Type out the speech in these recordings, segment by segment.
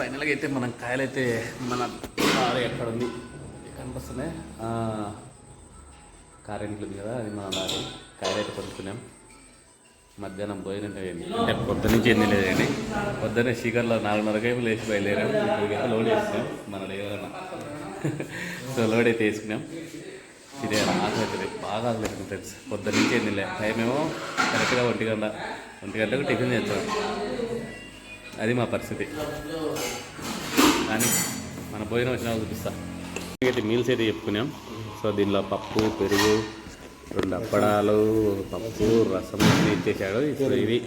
ఫైనల్గా అయితే మనం కాయలైతే మన లారీ ఎక్కడ ఉంది? కనిపిస్తున్నాయి. కార్ ఇంట్లో ఉంది కదా అది మన లారీ. కాయలు అయితే కొనుక్కున్నాం. మధ్యాహ్నం భోజనం అయింది. అంటే పొద్దు నుంచి ఏంది లేదండి పొద్దునే శీకర్లో నాలుగున్నరకైపు లేచి బయలుదేరాం. ఇప్పటికైతే లోడ్ వేసుకున్నాం మన లేవరన్నా సో లోడ్ అయితే వేసుకున్నాం. ఇదే ఆకలి అవుతుంది. బాగా ఆకలి అవుతుంది ఫ్రెండ్స్ పొద్దున్న నుంచి ఏంది లే టైం ఏమో కరెక్ట్గా ఒంటి గంట ఒంటి గంటకు టిఫిన్ చేస్తాం. అది మా పరిస్థితి. కానీ మన భోజనం వచ్చినా చూపిస్తా. అయితే మీల్స్ అయితే చెప్పుకున్నాం. సో దీనిలో పప్పు పెరుగు రెండు అప్పడాలు పప్పు రసం అన్నీ ఇచ్చేసాడు సో ఇవి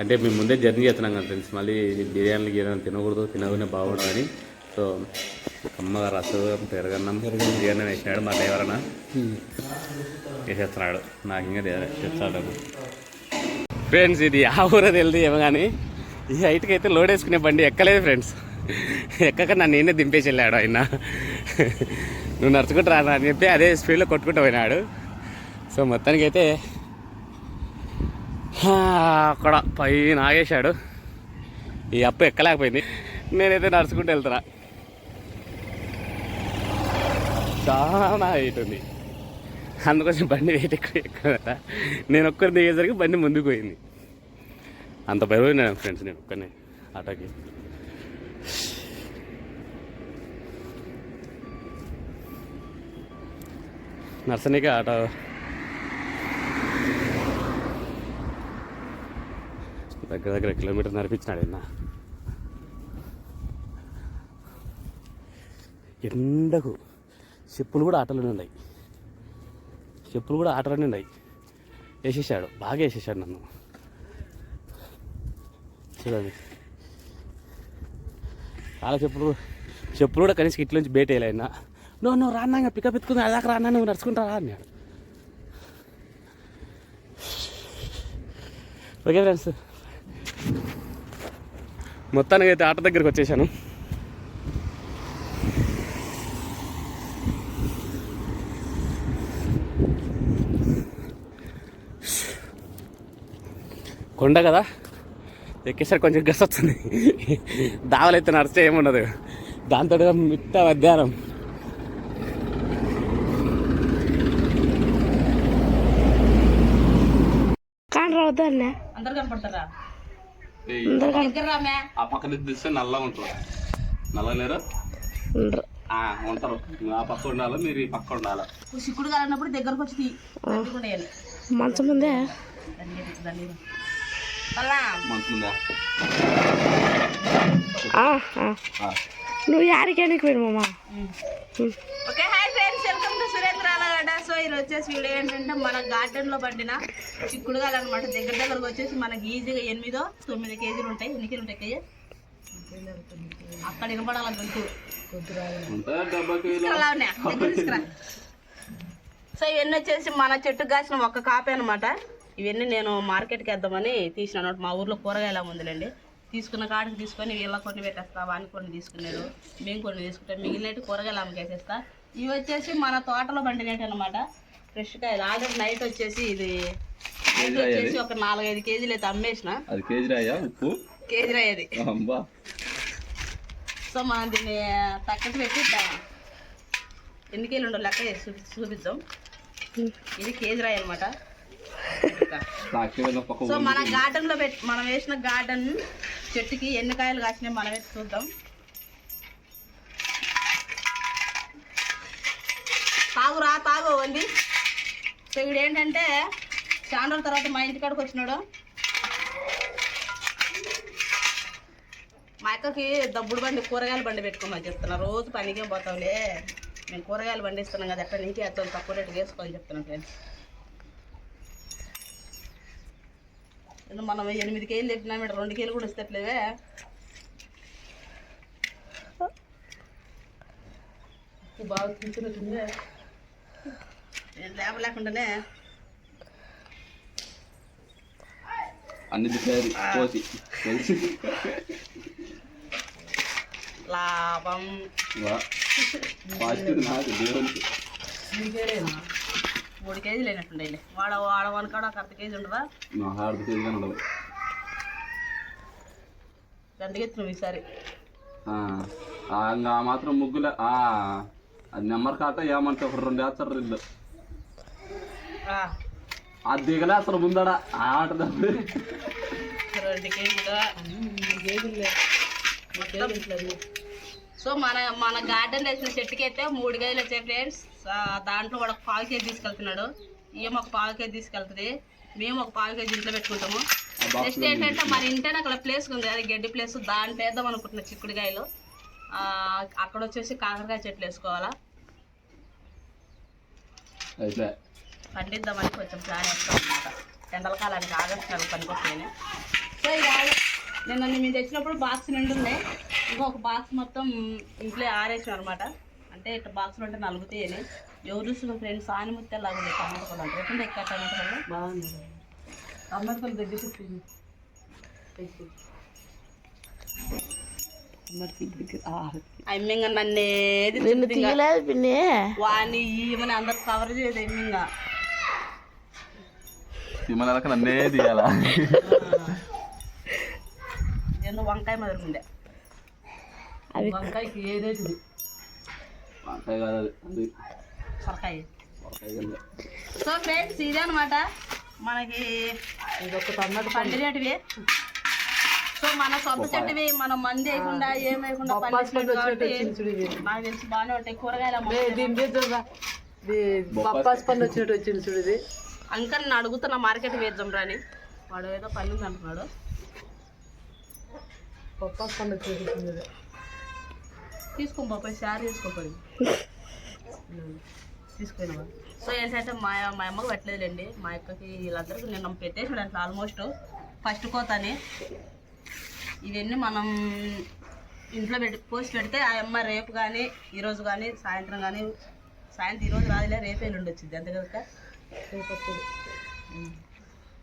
అంటే మేము ముందే జర్నీ చేస్తున్నాం కదా ఫ్రెండ్స్. మళ్ళీ బిర్యానీలు గిర్యానీ తినకూడదు తినగానే బాగుండదని సో అమ్మగా రసం పెరగన్నం బిర్యానీ వేసినాడు మా డ్రైవర్ వేసేస్తున్నాడు. నాకు ఇంకా తెచ్చాడు ఫ్రెండ్స్ ఇది ఆ ఊర తెలియదు ఏమో కానీ ఈ హైట్కి అయితే లోడ్ వేసుకునే బండి ఎక్కలేదు ఫ్రెండ్స్ ఎక్కక నన్ను నేనే దింపేసి వెళ్ళాడు ఆయన. నువ్వు నడుచుకుంటూ రానా అని చెప్పి అదే స్పీడ్లో కొట్టుకుంటూ పోయినాడు. సో మొత్తానికి అయితే అక్కడ పైన ఆగేశాడు. ఈ అప్పు ఎక్కలేకపోయింది. నేనైతే నడుచుకుంటూ వెళ్తున్నా. చాలా హైట్ ఉంది. అందుకోసం బండి వెయిట్ ఎక్కువ ఎక్కువ నేను ఒక్కరిని దిగేసరికి బండి ముందుకు పోయింది. అంత బరువు ఫ్రెండ్స్ నేను ఒక్కనే ఆటోకి. నర్సనీకి ఆటో. దగ్గర దగ్గర కిలోమీటర్ నడిపించినాడు అన్న ఎండకు చెప్పులు కూడా ఆటలోనే ఉన్నాయి. చెప్పులు కూడా ఆటలోనే ఉన్నాయి. వేసేసాడు బాగా వేసేసాడు నన్ను. చూడండి. చాలా చెప్పులు చెప్పులు కూడా కనీసం ఇట్ల నుంచి బయట వేయలేనా నువ్వు నువ్వు రాన్నా ఇంకా పికప్ ఎత్తుకుని అలాగ రాన్నా నువ్వు నడుచుకుంటా రా అన్నాడు. ఓకే ఫ్రెండ్స్ మొత్తానికి అయితే ఆటో దగ్గరికి వచ్చేసాను. కొండ కదా? ఎక్కేసరికి కొంచెం గస్ వస్తుంది. దావలైతే నడిస్తే ఏముండదు. దాంతో మిట్ట మధ్యాహ్నం. అందరు కనపడతారా? ఆ పక్కన చూస్తే నల్ల ఉంటారు. నల్ల లేరు? ఉంటారు. ఆ పక్క ఉండాలి? మీరు ఈ పక్క ఉండాలి? సిక్కుడు కాలన్నప్పుడు దగ్గరకు వచ్చి తీ దండిగా వేయాలి. మంచం ఉందే? నువ్వు యాడికానికి పోయిన మామ? Okay hi friends welcome to Surendra Alagadda. So ఈరోజు వచ్చేసి వీడియో ఏంటంటే మన గార్డెన్లో పండిన చిక్కుడుగాయలు అనమాట దగ్గర దగ్గరకు వచ్చేసి మనకి ఈజీగా ఎనిమిదో తొమ్మిది కేజీలు ఉంటాయి. ఎన్ని కేజీలు ఉంటాయి కేజీ? అక్కడ వినపడాలి గొంతు సో ఇవన్నీ వచ్చేసి మన చెట్టుకు కాసిన ఒక్క కాపే అనమాట ఇవన్నీ నేను మార్కెట్కి వేద్దామని తీసిన అనమాట మా ఊర్లో కూరగాయల ఉందిలేండి తీసుకున్న కాడికి తీసుకొని వీళ్ళ కొన్ని పెట్టేస్తా వాని కొన్ని తీసుకున్నారు మేము కొన్ని తీసుకుంటాం. మిగిలినట్టు కూరగాయలు అమ్మకేసేస్తా ఇవి వచ్చేసి మన తోటలో పండినట్టు అనమాట ఫ్రెష్ కాయలు. ఆల్రెడీ నైట్ వచ్చేసి ఇది నైట్ వచ్చేసి ఒక నాలుగైదు కేజీలు అయితే అమ్మేసిన. అది కేజీ రాయా ఉప్పు? కేజీ అబ్బా. సో మనం దీన్ని తక్కట్టు పెట్టి ఎన్ని కేజీలు ఉండవు లెక్క చేసి చూపి చూపిద్దాం. ఇది కేజీ రాయి అనమాట సో మన గార్డెన్లో పెట్టి మనం వేసిన గార్డెన్ చెట్టుకి ఎన్ని కాయలు కాసినాయి మనం అయితే చూద్దాం. తాగురా తాగు వండి. సో వీడు ఏంటంటే చాలా తర్వాత మా ఇంటికాడికి వచ్చినాడు. మా అక్కకి దబ్బుడు బండి కూరగాయల బండి పెట్టుకోమని చెప్తున్నా. రోజు పనికే పోతావులే. మేము కూరగాయలు పండిస్తున్నాం కదా ఎక్కడ నీకే అచ్చం తక్కువ రేటు వేసుకోని చెప్తున్నాం ఫ్రెండ్స్. మనం ఎనిమిది కేజీలు చెప్పినా మీరు రెండు కేజీలు కూడా ఇస్తట్లేవే ఉప్పు బాగా తింటున్నట్టుందే నేను లేప లేకుండానే అన్ని దిక్కారు కోసి తెలిసి లాభం పాజిటివ్ నాకు దేవునికి మూడు కేజీలు అయినట్టుండే వాడ వాడ వనకాడ ఒక అర్ధ కేజీ ఉండవా? నా హార్డ్ కేజీగా ఉండదు. దండగెత్తున్నావు ఈసారి. ఆ, మాత్రం ముగ్గులే ఆ, అది నెంబర్ కాట ఏమంటే ఒక రెండు వేస్తారు ఆ, అది దిగలే అసలు ముందడ ఆట. రెండు కేజీలు? సో మన మన గార్డెన్ వేసిన చెట్టుకి అయితే మూడు కేజీలు వచ్చాయి ఫ్రెండ్స్. దాంట్లో కూడా ఒక పావు కేజీ తీసుకెళ్తున్నాడు. ఈమె ఒక పావు కేజీ తీసుకెళ్తుంది. మేము ఒక పావు కేజీ ఇంట్లో పెట్టుకుంటాము. నెక్స్ట్ ఏంటంటే మన ఇంటనే అక్కడ ప్లేస్ ఉంది. అది గడ్డి ప్లేస్ దాంట్లో వేద్దాం అనుకుంటున్నా చిక్కుడుకాయలు. అక్కడ వచ్చేసి కాకరకాయ చెట్లు వేసుకోవాలా? పండిద్దామని కొంచెం ప్లాన్ వేస్తాం అనమాట ఎండల కాలానికి ఆగస్టు నెలకు పనికొస్తాయని సో నిన్న మేము తెచ్చినప్పుడు బాక్స్ నిండు ఉన్నాయి ఇంకొక బాక్స్ మొత్తం ఇంట్లో ఆరేసాం అనమాట అంటే ఇట్లా బాక్స్లో ఉంటే నలుగుతాయని. ఎవరు చూసిన ఫ్రెండ్స్ ఆనిముత్తే లాగా ఉంది టమాటా పళ్ళు అంటే ఎక్కడ ఎక్కడ టమాటా పళ్ళు బాగుంది. టమాటా పళ్ళు దగ్గర అమ్మింగ నన్నేది వాని ఈమెని అందరు కవర్ చేయదు నన్నే తీయాలా? ఏందో వంకాయ మొదలుకుండే. వంకాయకి ఏదైతుంది వంకాయ కాదు అది. అది సొరకాయ. సో ఫ్రెండ్స్ ఇదే అనమాట మనకి పండినటివి సో మన సొంత చెట్టువి మనం మంది వేయకుండా ఏం వేయకుండా నాకు తెలిసి బాగానే ఉంటాయి. కూరగాయలు బొప్పాస్ పండు. వచ్చినట్టు వచ్చింది చూడు ఇది. అంకల్ నేను అడుగుతున్న మార్కెట్ వేద్దాం రాని. వాడు ఏదో పని ఉంది అంటున్నాడు బొప్పాస్ పండు వచ్చినట్టు వచ్చింది తీసుకో బాబాయ్ శారీ తీసుకోపోయి సో ఏంటంటే మా మా అమ్మకి పెట్టలేదులేండి. మా అక్కకి వీళ్ళందరికీ నిన్న పెట్టేసాడు అట్లా ఆల్మోస్ట్ ఫస్ట్ కోతని ఇవన్నీ మనం ఇంట్లో పెట్టి పోసి పెడితే ఆ అమ్మ రేపు కానీ ఈరోజు కానీ సాయంత్రం కానీ సాయంత్రం ఈరోజు రాదులే రేపే ఎల్లుండి వచ్చింది. అంతే కదా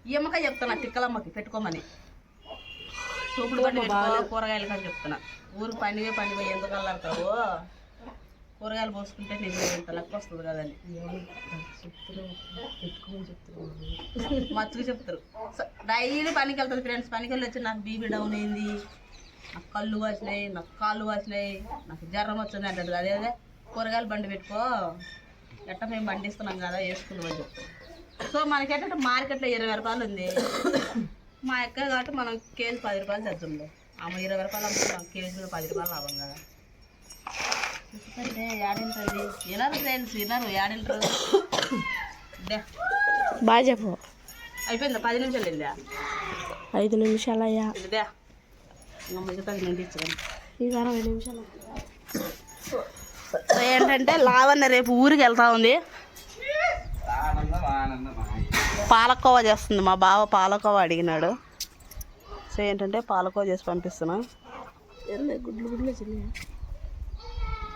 ఈ అమ్మకాయ చెప్తున్నా తిక్కలమ్మకి పెట్టుకోమని. చూపుడు బండి పెట్టుకోవాలి కూరగాయలు కానీ చెప్తున్నా. ఊరు పండుగ పండుగ ఎందుకు అల్లాడతావు? కూరగాయలు పోసుకుంటే నీకు ఇంత లెక్క వస్తుంది కదని మచ్చుకు చెప్తారు. డైలీ పనికి వెళ్తుంది ఫ్రెండ్స్. పనికి వెళ్ళి వచ్చి నాకు బీపీ డౌన్ అయింది నాకు కళ్ళు వాసినాయి నాకు కాళ్ళు వాసినాయి నాకు జ్వరం వచ్చింది అంటాడు అదే అదే కూరగాయలు బండి పెట్టుకో. ఎట్ట మేము బండి ఇస్తున్నాం కదా వేసుకుందాం అని చెప్తాం సో మనకేంటంటే మార్కెట్లో ఇరవై రూపాయలు ఉంది. మా ఎక్క కాబట్టి మనం కేజీ పది రూపాయలు తెచ్చుండే ఆమె ఇరవై రూపాయలు అమ్ముతున్నాం కేజీలో పది రూపాయలు లాభం కదా. ఎందుకంటే యాడింటది. వినరు ఫ్రెండ్స్ వినరు బాగా చెప్పు. అయిపోయిందా? పది నిమిషాలు వెళ్ళా ఐదు నిమిషాలు అయ్యా. ఇదే ఇంకా మిగతా నేను అరవై నిమిషాలు. సో ఏంటంటే లావణ్య రేపు ఊరికి వెళ్తా ఉంది. ఆనందం ఆనందం పాలకోవా చేస్తుంది. మా బావ పాలకోవా అడిగినాడు. సో ఏంటంటే పాలకోవా చేసి పంపిస్తున్నాం. గుడ్లు గుడ్లు